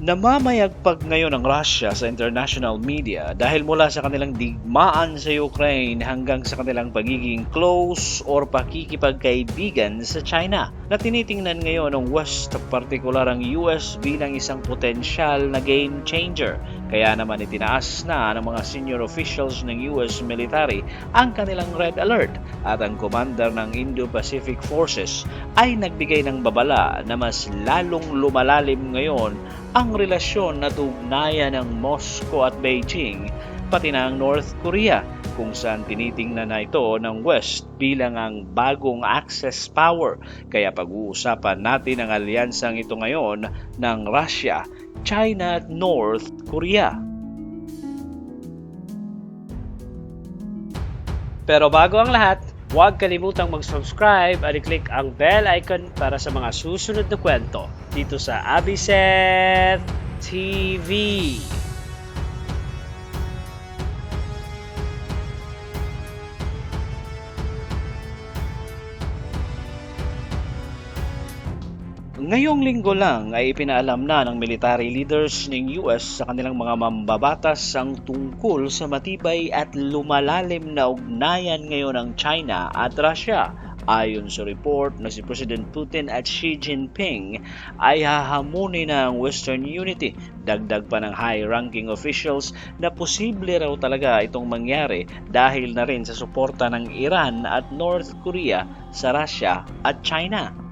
Namamayagpag ngayon ang Russia sa international media dahil mula sa kanilang digmaan sa Ukraine hanggang sa kanilang pagiging close or pakikipagkaibigan sa China na tinitingnan ngayon ng West, partikular ang US bilang isang potensyal na game changer. Kaya naman itinaas na ng mga senior officials ng US military ang kanilang red alert at ang commander ng Indo-Pacific Forces ay nagbigay ng babala na mas lalong lumalalim ngayon ang relasyon at ugnayan ng Moscow at Beijing pati na ang North Korea kung saan tinitingnan na ito ng West bilang ang bagong access power. Kaya pag-uusapan natin ang alyansang ito ngayon ng Russia, China at North Korea. Pero bago ang lahat, huwag kalimutang mag-subscribe at i-click ang bell icon para sa mga susunod na kwento dito sa Abiset TV. Ngayong linggo lang ay ipinaalam na ng military leaders ng US sa kanilang mga mambabatas ang tungkol sa matibay at lumalalim na ugnayan ngayon ng China at Russia. Ayon sa report na si President Putin at Xi Jinping ay hahamunin na ang Western Unity. Dagdag pa ng high-ranking officials na posible raw talaga itong mangyari dahil na rin sa suporta ng Iran at North Korea sa Russia at China.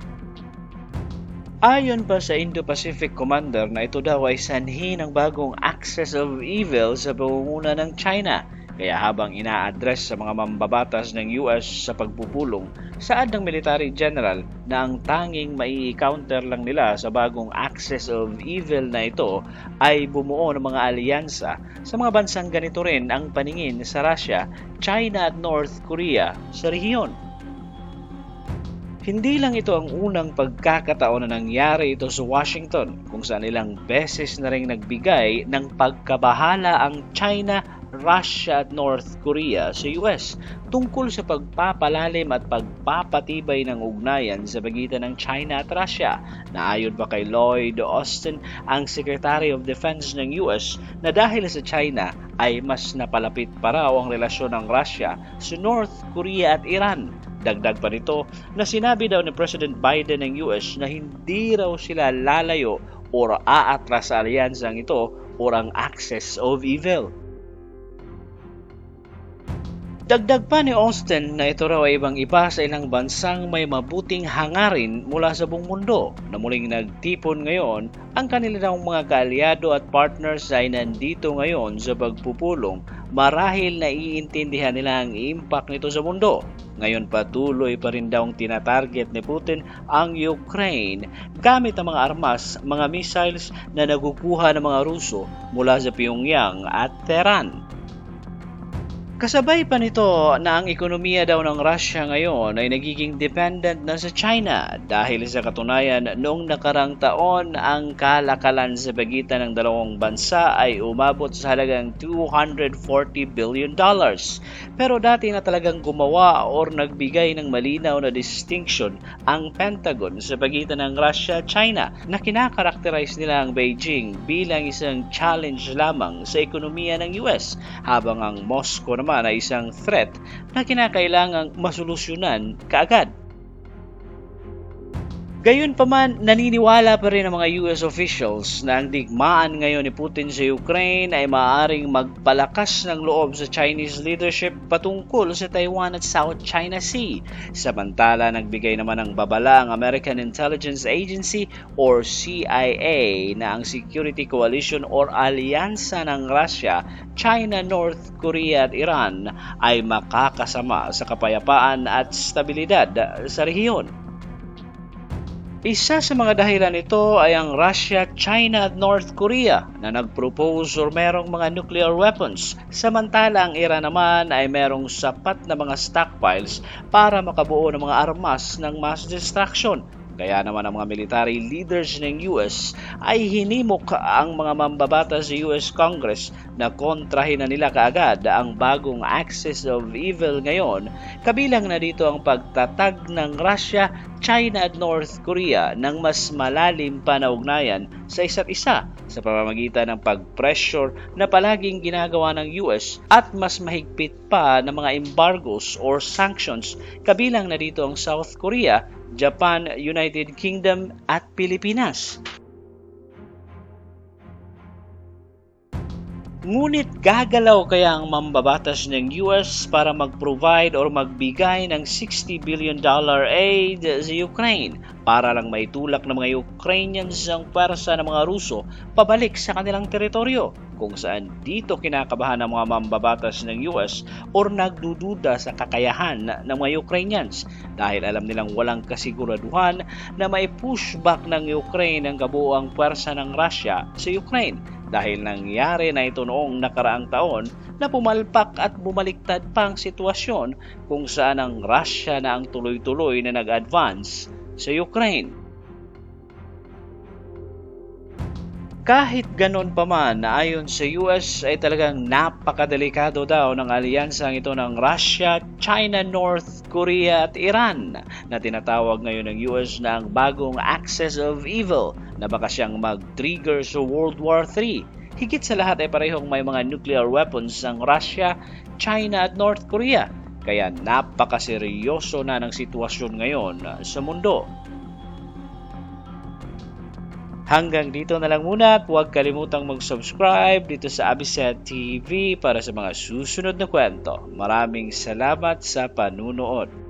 Ayon pa sa Indo-Pacific Commander na ito daw ay sanhi ng bagong axis of evil sa pangunguna ng China. Kaya habang ina-address sa mga mambabatas ng US sa pagpupulong, saad ng military general na ang tanging mai-counter lang nila sa bagong axis of evil na ito ay bumuo ng mga alyansa sa mga bansang ganito rin ang paningin sa Russia, China at North Korea sa rehiyon. Hindi lang ito ang unang pagkakataon na nangyari ito sa Washington kung saan ilang beses na rin nagbigay ng pagkabahala ang China, Russia at North Korea sa US tungkol sa pagpapalalim at pagpapatibay ng ugnayan sa pagitan ng China at Russia. Na ayon pa kay Lloyd Austin, ang Secretary of Defense ng US na dahil sa China ay mas napalapit pa raw ang relasyon ng Russia sa North Korea at Iran Dagdag pa nito na sinabi daw ni President Biden ng US na hindi raw sila lalayo o aatras sa alyansang ito o ang access of evil. Dagdag pa ni Austin na ito raw ay ibang iba sa ilang bansang may mabuting hangarin mula sa buong mundo na muling nagtipon ngayon ang kanilang mga kaalyado at partners ay nandito ngayon sa pagpupulong marahil na iintindihan nila ang impact nito sa mundo. Ngayon patuloy pa rin daw ang tinatarget ni Putin ang Ukraine gamit ang mga armas, mga missiles na nagukuha ng mga Ruso mula sa Pyongyang at Tehran. Kasabay pa nito na ang ekonomiya daw ng Russia ngayon ay nagiging dependent na sa China dahil sa katunayan noong nakarang taon ang kalakalan sa pagitan ng dalawang bansa ay umabot sa halagang 240 billion dollars. Pero dati na talagang gumawa or nagbigay ng malinaw na distinction ang Pentagon sa pagitan ng Russia at China na kinakarakterize nila ang Beijing bilang isang challenge lamang sa ekonomiya ng US habang ang Moscow naman naman ay isang threat na kinakailangang masolusyonan kaagad. Gayunpaman, naniniwala pa rin ang mga US officials na ang digmaan ngayon ni Putin sa Ukraine ay maaaring magpalakas ng loob sa Chinese leadership patungkol sa Taiwan at South China Sea. Samantala, nagbigay naman ng babala ang American Intelligence Agency or CIA na ang Security Coalition or alyansa ng Russia, China, North Korea at Iran ay makakasama sa kapayapaan at stabilidad sa rehiyon. Isa sa mga dahilan nito ay ang Russia, China at North Korea na nag-propose or merong mga nuclear weapons. Samantala ang Iran naman ay merong sapat na mga stockpiles para makabuo ng mga armas ng mass destruction. Kaya naman ang mga military leaders ng US ay hinimok ang mga mambabata sa US Congress na kontrahin na nila kaagad ang bagong Axis of Evil ngayon, kabilang na dito ang pagtatag ng Russia, China at North Korea ng mas malalim pa na ugnayan sa isa't isa sa pamamagitan ng pag-pressure na palaging ginagawa ng US at mas mahigpit pa ng mga embargoes or sanctions. Kabilang na dito ang South Korea, Japan, United Kingdom at Pilipinas. Ngunit gagalaw kaya ang mambabatas ng US para mag-provide or magbigay ng 60 billion dollar aid sa Ukraine para lang maitulak ng mga Ukrainians ang pwersa ng mga Ruso pabalik sa kanilang teritoryo kung saan dito kinakabahan ng mga mambabatas ng US or nagdududa sa kakayahan ng mga Ukrainians dahil alam nilang walang kasiguraduhan na may pushback ng Ukraine ang kabuoang pwersa ng Russia sa Ukraine dahil nangyari na ito noong nakaraang taon na pumalpak at bumaliktad pa ang sitwasyon kung saan ang Russia na ang tuloy-tuloy na nag-advance sa Ukraine. Kahit ganon pa man ayon sa US ay talagang napakadelikado daw ng alyansang ito ng Russia, China, North Korea at Iran na tinatawag ngayon ng US na ang bagong Axis of Evil na baka siyang mag-trigger sa World War III. Higit sa lahat ay parehong may mga nuclear weapons ang Russia, China at North Korea. Kaya napakaseryoso na ng sitwasyon ngayon sa mundo. Hanggang dito na lang muna at huwag kalimutang mag-subscribe dito sa Abiset TV para sa mga susunod na kwento. Maraming salamat sa panunood.